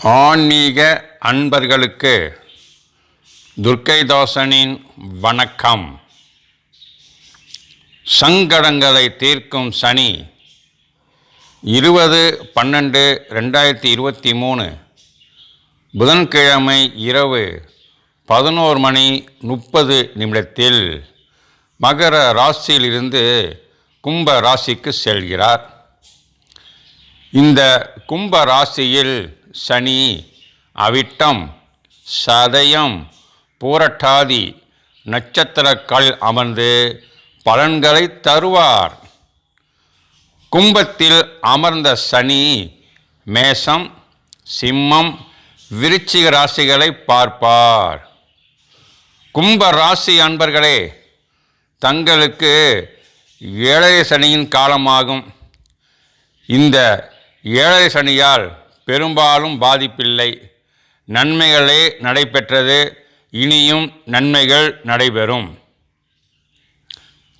ஆன்மீக அன்பர்களுக்கு துர்க்கைதாசனின் வணக்கம். சங்கடங்களை தீர்க்கும் சனி இருபது பன்னெண்டு ரெண்டாயிரத்தி இருபத்தி மூணு. புதன்கிழமை இரவு பதினோரு மணி முப்பது நிமிடத்தில் மகர ராசியிலிருந்து கும்ப ராசிக்கு செல்கிறார். இந்த கும்ப ராசியில் சனி அவிட்டம் சதயம் பூரட்டாதி நட்சத்திரக்கள் அமர்ந்து பலன்களை தருவார். கும்பத்தில் அமர்ந்த சனி மேசம் சிம்மம் விருச்சிக ராசிகளை பார்ப்பார். கும்ப ராசி அன்பர்களே தங்களுக்கு ஏழரை சனியின் காலமாகும். இந்த ஏழரை சனியால் பெரும்பாலும் பாதிப்பில்லை. நன்மைகளே நடைபெற்றது. இனியும் நன்மைகள் நடைபெறும்.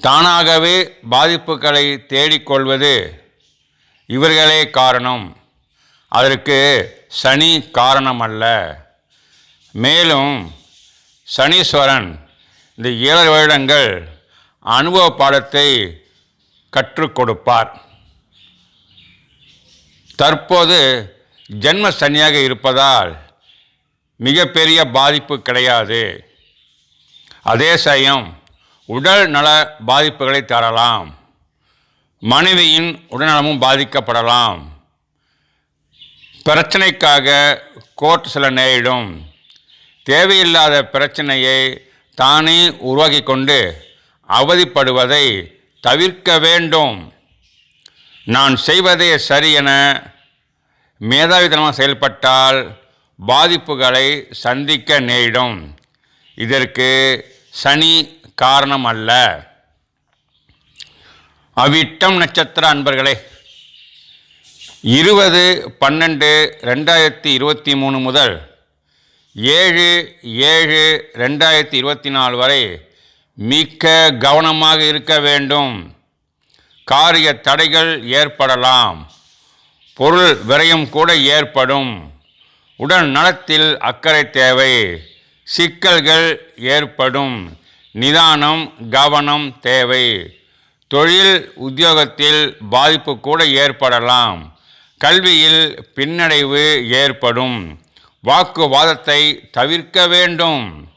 தானாகவே பாதிப்புகளை தேடிக்கொள்வது இவர்களே காரணம். அதற்கு சனி காரணமல்ல. மேலும் சனீஸ்வரன் இந்த ஏழு வருடங்கள் அனுபவ பாடத்தை கற்றுக் கொடுப்பார். தற்போது ஜென்ம சனியாக இருப்பதால் மிகப்பெரிய பாதிப்பு கிடையாது. அதே சமயம் உடல் நல பாதிப்புகளை தரலாம். மனைவியின் உடல்நலமும் பாதிக்கப்படலாம். பிரச்சனைக்காக கோர்ட் சில நேரிடும். தேவையில்லாத பிரச்சனையை தானே உருவாக்கி கொண்டு அவதிப்படுவதை தவிர்க்க வேண்டும். நான் செய்வதே சரி என மேதாவித்தனமாக செயல்பட்டால் பாதிப்புகளை சந்திக்க நேரிடும். இதற்கு சனி காரணம் அல்ல அவிட்டம் நட்சத்திர அன்பர்களே இருபது பன்னெண்டு ரெண்டாயிரத்தி இருபத்தி மூணு முதல் ஏழு ஏழு ரெண்டாயிரத்தி இருபத்தி நாலு வரை மிக்க கவனமாக இருக்க வேண்டும். காரிய தடைகள் ஏற்படலாம். பொருள் விரயம் கூட ஏற்படும். உடல் நலத்தில் அக்கறை தேவை. சிக்கல்கள் ஏற்படும். நிதானம் கவனம் தேவை. தொழில் உத்தியோகத்தில் பாதிப்பு கூட ஏற்படலாம். கல்வியில் பின்னடைவு ஏற்படும். வாக்குவாதத்தை தவிர்க்க வேண்டும்.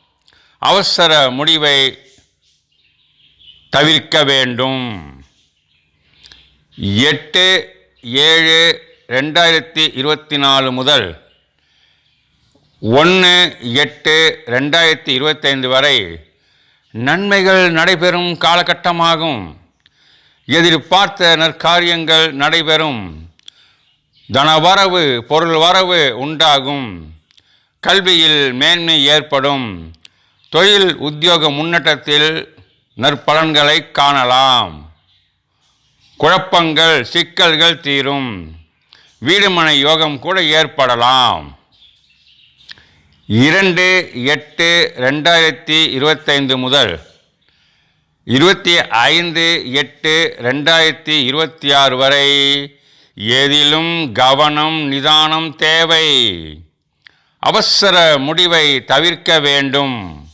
அவசர முடிவை தவிர்க்க வேண்டும். எட்டு ஏழு ரெண்டாயிரத்தி இருபத்தி நாலு முதல் ஒன்று எட்டு ரெண்டாயிரத்தி இருபத்தைந்து வரை நன்மைகள் நடைபெறும் காலகட்டமாகும். எதிர்பார்த்த நற்காரியங்கள் நடைபெறும். தனவரவு பொருள் வரவு உண்டாகும். கல்வியில் மேன்மை ஏற்படும். தொழில் உத்தியோக முன்னேற்றத்தில் நற்பலன்களை காணலாம். குழப்பங்கள் சிக்கல்கள் தீரும். வீடுமனை யோகம் கூட ஏற்படலாம். இரண்டு எட்டு ரெண்டாயிரத்தி இருபத்தைந்து முதல் இருபத்தி ஐந்து எட்டு ரெண்டாயிரத்தி இருபத்தி ஆறு வரை எதிலும் கவனம் நிதானம் தேவை. அவசர முடிவை தவிர்க்க வேண்டும்.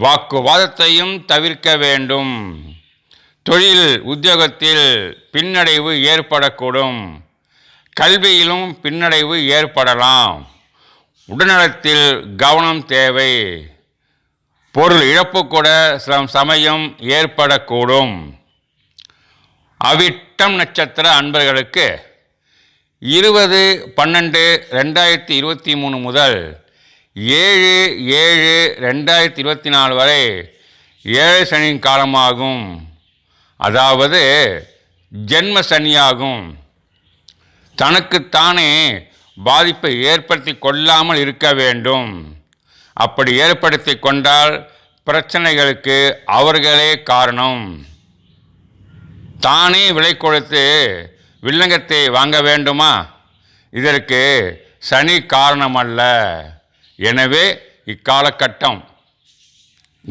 வாக்குவாதத்தையும் தவிர்க்க வேண்டும். தொழில் உத்தியோகத்தில் பின்னடைவு ஏற்படக்கூடும். கல்வியிலும் பின்னடைவு ஏற்படலாம். உடல்நலத்தில் கவனம் தேவை. பொருள் இழப்பு கூட சில சமயம் ஏற்படக்கூடும். அவிட்டம் நட்சத்திர அன்பர்களுக்கு இருபது பன்னெண்டு ரெண்டாயிரத்தி இருபத்தி மூணு முதல் ஏழு ஏழு ரெண்டாயிரத்தி இருபத்தி நாலு வரை ஏழு சனியின் காலமாகும். அதாவது ஜென்ம சனியாகும். தனக்குத்தானே பாதிப்பை ஏற்படுத்தி கொள்ளாமல் இருக்க வேண்டும். அப்படி ஏற்படுத்தி கொண்டால் பிரச்சனைகளுக்கு அவர்களே காரணம். தானே விலை கொடுத்து வில்லங்கத்தை வாங்க வேண்டுமா? இதற்கு சனி காரணமல்ல. எனவே இக்காலகட்டம்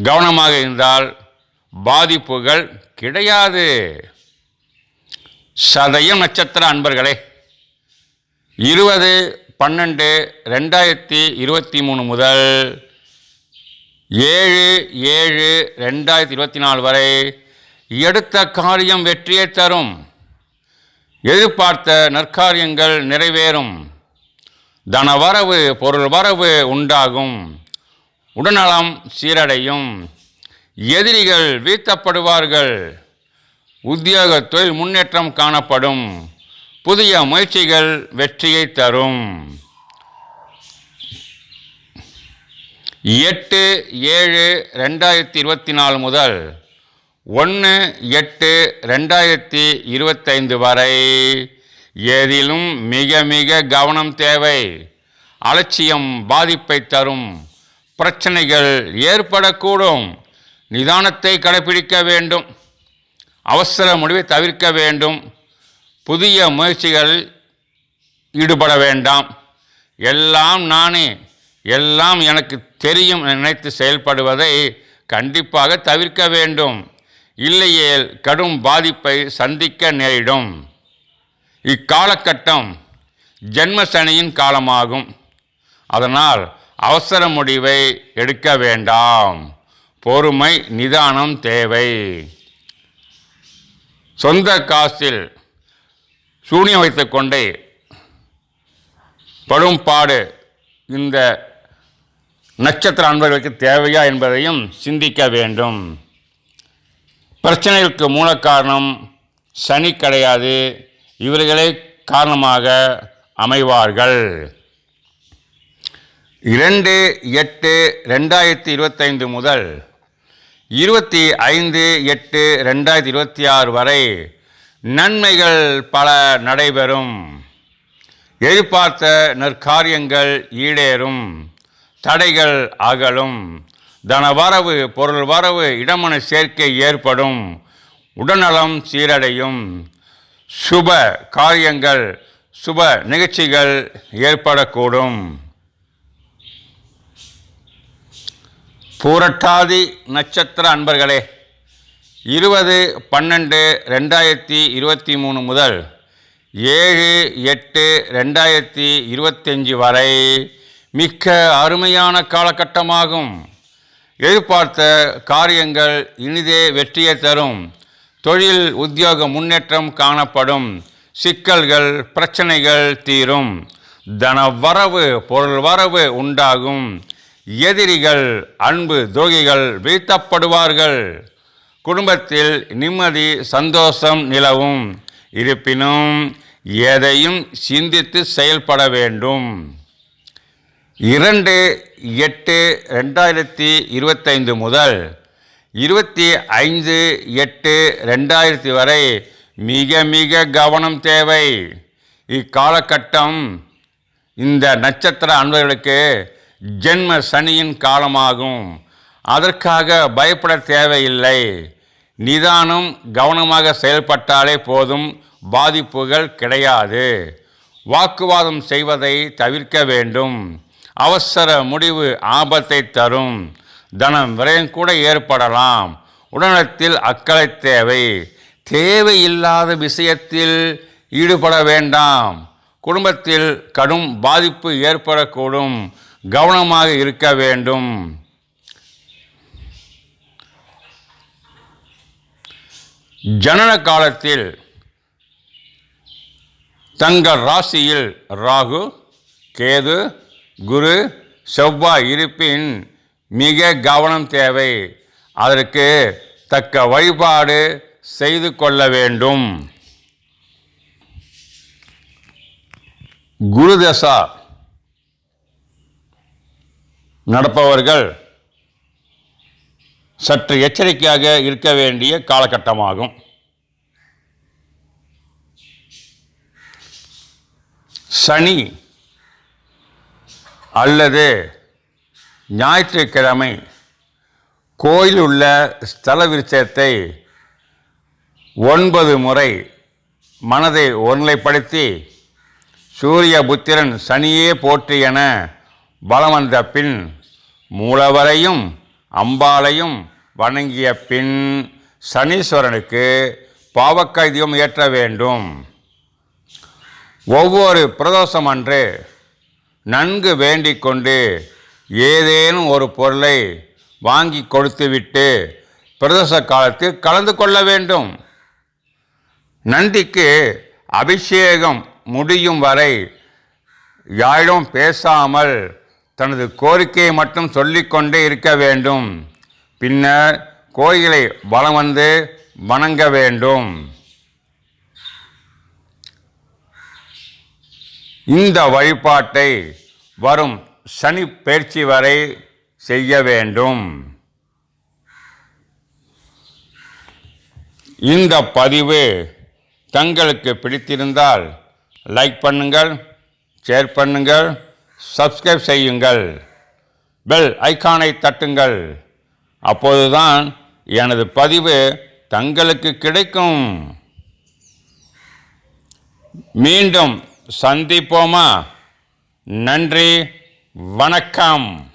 கவனமாக இருந்தால் பாதிப்புகள் கிடையாது. சதயம் நட்சத்திர அன்பர்களே. இருபது பன்னெண்டு ரெண்டாயிரத்தி இருபத்தி மூணு முதல் ஏழு ஏழு ரெண்டாயிரத்தி இருபத்தி நாலு வரை எடுத்த காரியம் வெற்றியை தரும். எதிர்பார்த்த நற்காரியங்கள் நிறைவேறும். தன வரவு பொருள் வரவு உண்டாகும். உடல்நலம் சீரடையும். எதிரிகள் வீழ்த்தப்படுவார்கள். உத்தியோக தொழில் முன்னேற்றம் காணப்படும். புதிய முயற்சிகள் வெற்றியை தரும். எட்டு ஏழு ரெண்டாயிரத்தி இருபத்தி நாலு முதல் ஒன்று எட்டு ரெண்டாயிரத்தி இருபத்தைந்து வரை எதிலும் மிக மிக கவனம் தேவை. அலட்சியம் பாதிப்பை தரும். பிரச்சனைகள் ஏற்படக்கூடும். நிதானத்தை கடைபிடிக்க வேண்டும். அவசர முடிவை தவிர்க்க வேண்டும். புதிய முயற்சிகள் ஈடுபட வேண்டாம். எல்லாம் நானே எல்லாம் எனக்கு தெரியும் நினைத்து செயல்படுவதை கண்டிப்பாக தவிர்க்க வேண்டும். இல்லையேல் கடும் பாதிப்பை சந்திக்க நேரிடும். இக்காலகட்டம் ஜென்ம சனியின் காலமாகும். அதனால் அவசர முடிவை எடுக்க வேண்டாம். பொறுமை நிதானம் தேவை. சொந்த காசில் சூனியம் வைத்துக்கொண்டே படும் பாடு இந்த நட்சத்திர அன்பர்களுக்கு தேவையா என்பதையும் சிந்திக்க வேண்டும். பிரச்சனைகளுக்கு மூல காரணம் சனி கிடையாது. இவர்களே காரணமாக அமைவார்கள். இரண்டு எட்டு ரெண்டாயிரத்தி இருபத்தைந்து முதல் இருபத்தி ஐந்து எட்டு ரெண்டாயிரத்தி இருபத்தி ஆறு வரை நன்மைகள் பல நடைபெறும். எதிர்பார்த்த நற்காரியங்கள் ஈடேறும். தடைகள் அகலும். தன வரவு பொருள் வரவு இடமன சேர்க்கை ஏற்படும். உடல்நலம் சீரடையும். சுப காரியங்கள் சுப நிகழ்ச்சிகள் ஏற்படக்கூடும். பூரட்டாதி நட்சத்திர அன்பர்களே இருபது பன்னெண்டு ரெண்டாயிரத்தி இருபத்தி மூணு முதல் ஏழு எட்டு ரெண்டாயிரத்தி இருபத்தஞ்சி வரை மிக்க அருமையான காலகட்டமாகும். எதிர்பார்த்த காரியங்கள் இனிதே வெற்றியை தரும். தொழில் உத்தியோக முன்னேற்றம் காணப்படும். சிக்கல்கள் பிரச்சனைகள் தீரும். தனவரவு பொருள் வரவு உண்டாகும். எதிரிகள் அன்பு துரோகிகள் வீழ்த்தப்படுவார்கள். குடும்பத்தில் நிம்மதி சந்தோஷம் நிலவும். இருப்பினும் எதையும் சிந்தித்து செயல்பட வேண்டும். இரண்டு எட்டு ரெண்டாயிரத்தி இருபத்தைந்து முதல் இருபத்தி ஐந்து எட்டு ரெண்டாயிரத்தி வரை மிக மிக கவனம் தேவை. இக்காலகட்டம் இந்த நட்சத்திர அன்பர்களுக்கு ஜென்ம சனியின் காலமாகும். அதற்காக பயப்பட தேவையில்லை. நிதானம் கவனமாக செயல்பட்டாலே போதும். பாதிப்புகள் கிடையாது. வாக்குவாதம் செய்வதை தவிர்க்க வேண்டும். அவசர முடிவு ஆபத்தை தரும். தனம் விரயம் கூட ஏற்படலாம். உடனத்தில் அக்கறை தேவை. தேவையில்லாத விஷயத்தில் ஈடுபட வேண்டாம். குடும்பத்தில் கடும் பாதிப்பு ஏற்படக்கூடும். கவனமாக இருக்க வேண்டும். ஜனன காலத்தில் தங்கள் ராசியில் ராகு கேது குரு செவ்வாய் இருப்பின் மிக கவனம் தேவை. அதற்கு தக்க வழிபாடு செய்து கொள்ள வேண்டும். குருதசா நடப்பவர்கள் சற்று எச்சரிக்கையாக இருக்க வேண்டிய காலகட்டமாகும். சனி அல்லது ஞாயிற்றுக்கிழமை கோயில் உள்ள ஸ்தல விருட்சத்தை ஒன்பது முறை மனதை ஒருநிலைப்படுத்தி சூரிய புத்திரன் சனியே போற்றி என பலம் வந்த பின் மூலவரையும் அம்பாளையும் வணங்கிய பின் சனீஸ்வரனுக்கு பாவக்காய் தீபம் ஏற்ற வேண்டும். ஒவ்வொரு பிரதோஷம் அன்று நன்கு வேண்டிக் கொண்டு ஏதேனும் ஒரு பொருளை வாங்கி கொடுத்துவிட்டு பிரதோஷ காலத்தில் கலந்து கொள்ள வேண்டும். நந்திக்கு அபிஷேகம் முடியும் வரை யாரிடம் பேசாமல் தனது கோரிக்கையை மட்டும் சொல்லிக்கொண்டே இருக்க வேண்டும். பின்னர் கோயிலை வலம் வந்து வணங்க வேண்டும். இந்த வழிபாட்டை வரும் சனி பயிற்சி வரை செய்ய வேண்டும். இந்த பதிவு தங்களுக்கு பிடித்திருந்தால் லைக் பண்ணுங்கள் ஷேர் பண்ணுங்கள். சப்ஸ்கிரைப் செய்யுங்கள். பெல் ஐக்கானை தட்டுங்கள். அப்போதுதான் எனது பதிவு தங்களுக்கு கிடைக்கும். மீண்டும் சந்திப்போமா? நன்றி. வணக்கம்.